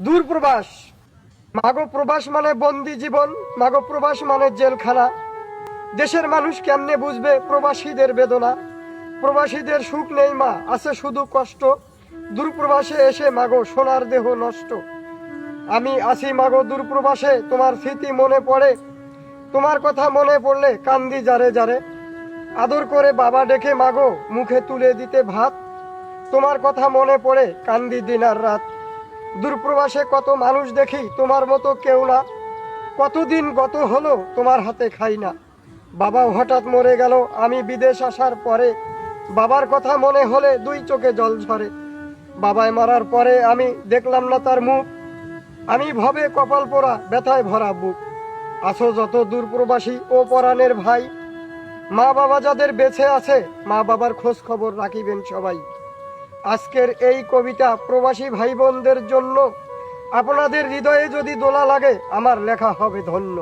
দূর প্রবাস। মাগো প্রবাস মানে বন্দি জীবন, মাগো প্রবাস মানে জেলখানা। দেশের মানুষ কেমনে বুঝবে প্রবাসীদের বেদনা? প্রবাসীদের সুখ নেই মা, আছে শুধু কষ্ট। দূরপ্রবাসে এসে মাগো সোনার দেহ নষ্ট। আমি আসি মাগো দূরপ্রবাসে তোমার স্মৃতি মনে পড়ে। তোমার কথা মনে পড়লে কান্দি জারে জারে আদর করে বাবা ডেকে মাগো মুখে তুলে দিতে ভাত। তোমার কথা মনে পড়ে কান্দি দিনার রাত। দূরপ্রবাসে কত মানুষ দেখি তোমার মতো কেউ না। কতদিন গত হলো তোমার হাতে খাই না। বাবা হঠাৎ মরে গেল, আমি বিদেশ আসার পরে। বাবার কথা মনে হলে দুই চোখে জল ঝরে। বাবায় মারার পরে আমি দেখলাম না তার মুখ। আমি ভবে কপাল পোড়া, ব্যথায় ভরা বুক। আসো যত দূরপ্রবাসী ও পরাণের ভাই। মা বাবা যাদের বেঁচে আছে মা বাবার খোঁজ খবর রাখিবেন সবাই। আজকের এই কবিতা প্রবাসী ভাই বোনদের জন্য। আপনাদের হৃদয়ে যদি দোলা লাগে, আমার লেখা হবে ধন্য।